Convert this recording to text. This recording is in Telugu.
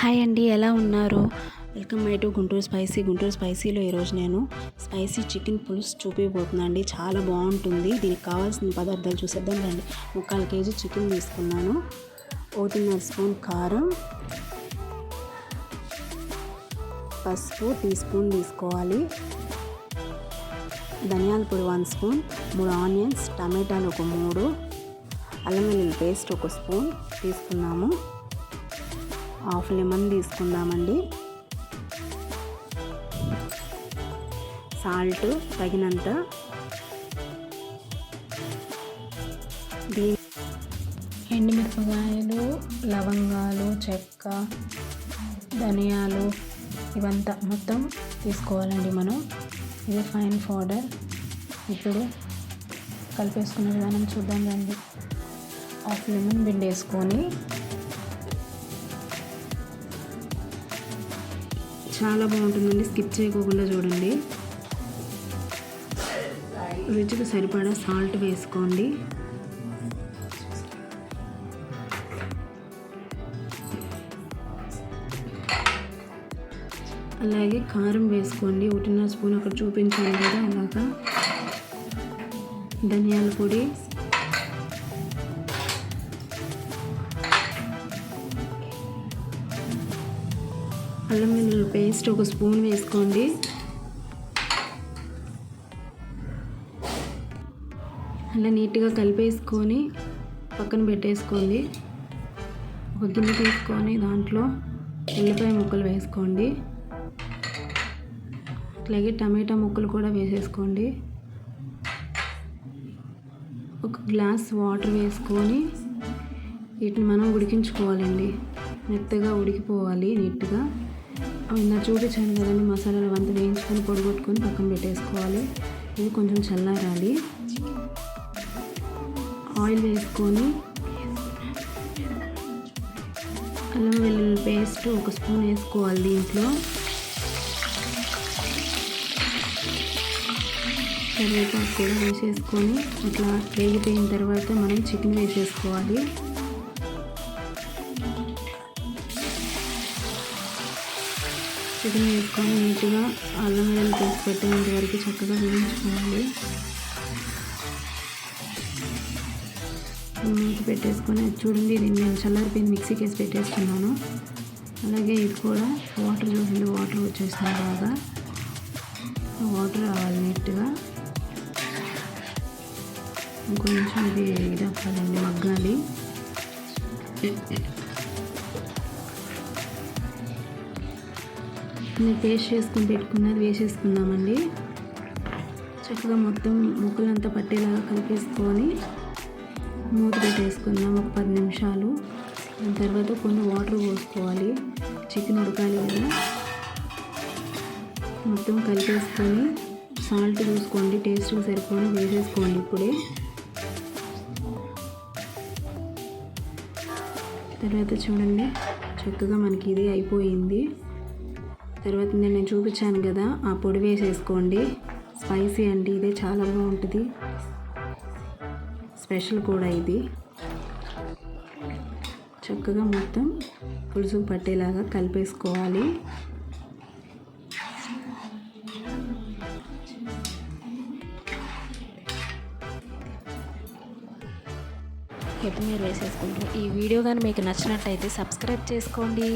హాయ్ అండి ఎలా ఉన్నారు? Welcome my to Guntur spicy. Guntur స్పైసీలో ఈరోజు నేను స్పైసీ చికెన్ పులుసు చూపిపోతున్నా అండి. చాలా బాగుంటుంది. దీనికి కావాల్సిన పదార్థాలు చూసేద్దాం రండి. ముక్కాలు కేజీ చికెన్ తీసుకున్నాను. ఒకటిన్నర స్పూన్ కారం పసుపు టీ స్పూన్ తీసుకోవాలి. ధనియాల పొడి వన్ స్పూన్ మూడు ఆనియన్స్ టమాటాలు ఒక మూడు అల్లం వెల్లుల్లి పేస్ట్ ఒక స్పూన్ తీసుకున్నాము. హాఫ్ లెమన్ తీసుకుందామండి. సాల్ట్ తగినంత. దీని ఎండుమిరపకాయలు లవంగాలు చెక్క ధనియాలు ఇవంతా మొత్తం తీసుకోవాలండి మనం. ఇది ఫైన్ పౌడర్. ఇప్పుడు కలిపేసుకున్న విధానం చూద్దాం రండి. హాఫ్ లెమన్ పిండేసుకొని చాలా బాగుంటుందండి. స్కిప్ చేయకోకుండా చూడండి. రుచికి సరిపడా సాల్ట్ వేసుకోండి. అలాగే కారం వేసుకోండి. ఒకటిన్నర స్పూన్ అక్కడ చూపించాను కదా అలాగా. ధనియాల పొడి. అల్లం వెల్లుల్లి పేస్ట్ ఒక స్పూన్ వేసుకోండి. అలా నీట్గా కలిపేసుకొని పక్కన పెట్టేసుకోండి. ఒక గిన్నె తీసుకొని దాంట్లో ఉల్లిపాయ ముక్కలు వేసుకోండి. అట్లాగే టమాటా ముక్కలు కూడా వేసేసుకోండి. ఒక గ్లాస్ వాటర్ వేసుకొని వీటిని మనం ఉడికించుకోవాలండి. మెత్తగా ఉడికిపోవాలి నీట్గా. నా చూపించాను కదండి మసాలాలు అంతా వేయించుకొని పొడిగొట్టుకొని పక్కన పెట్టేసుకోవాలి. ఇది కొంచెం చల్లారాలి. ఆయిల్ వేసుకొని అల్లం వెల్లుల్లి పేస్ట్ ఒక స్పూన్ వేసుకోవాలి దీంట్లో. కరివేపాకు కూడా వేసేసుకొని అట్లా వేగిపోయిన తర్వాత మనం చికెన్ వేసేసుకోవాలి. చికెన్ వేసుకొని నీట్గా అల్లం వెల్లుల్లి తీసి పెట్టేంత వరకు చక్కగా వేయించుకోవాలి. మూత పెట్టేసుకొని చూడండి ఇది నేను చల్లారిపోయింది మిక్సీకి వేసి పెట్టేసుకున్నాను అలాగే ఇది కూడా వాటర్ చూసింది వాటర్ వచ్చేస్తుంది బాగా. వాటర్ రావాలి నీట్గా. కొంచెం ఇది ఇది అవ్వాలండి మగ్గాలి. నేను పేస్ట్ చేసుకుని పెట్టుకున్నది వేసేసుకుందామండి. చక్కగా మొత్తం ముక్కలంతా పట్టేలాగా కలిపేసుకొని మూత పెట్టేసుకుందాం ఒక పది నిమిషాలు. దాని తర్వాత కొన్ని వాటర్ పోసుకోవాలి. చికెన్ ఉడకాలి కదా. మొత్తం కలిపేసుకొని సాల్ట్ చూసుకోండి టేస్ట్ సరిపోని వేసేసుకోండి ఇప్పుడే. తర్వాత చూడండి చక్కగా మనకి ఇది అయిపోయింది. తర్వాత నేను చూపించాను కదా ఆ పొడి వేసేసుకోండి. స్పైసీ అండి ఇదే చాలా బాగుంటుంది. స్పెషల్ కూడా ఇది. చక్కగా మొత్తం పులుసు పట్టేలాగా కలిపేసుకోవాలి. కొత్తిమీర వేసేసుకుంటాం ఈ వీడియో కానీ మీకు నచ్చినట్టయితే సబ్స్క్రైబ్ చేసుకోండి.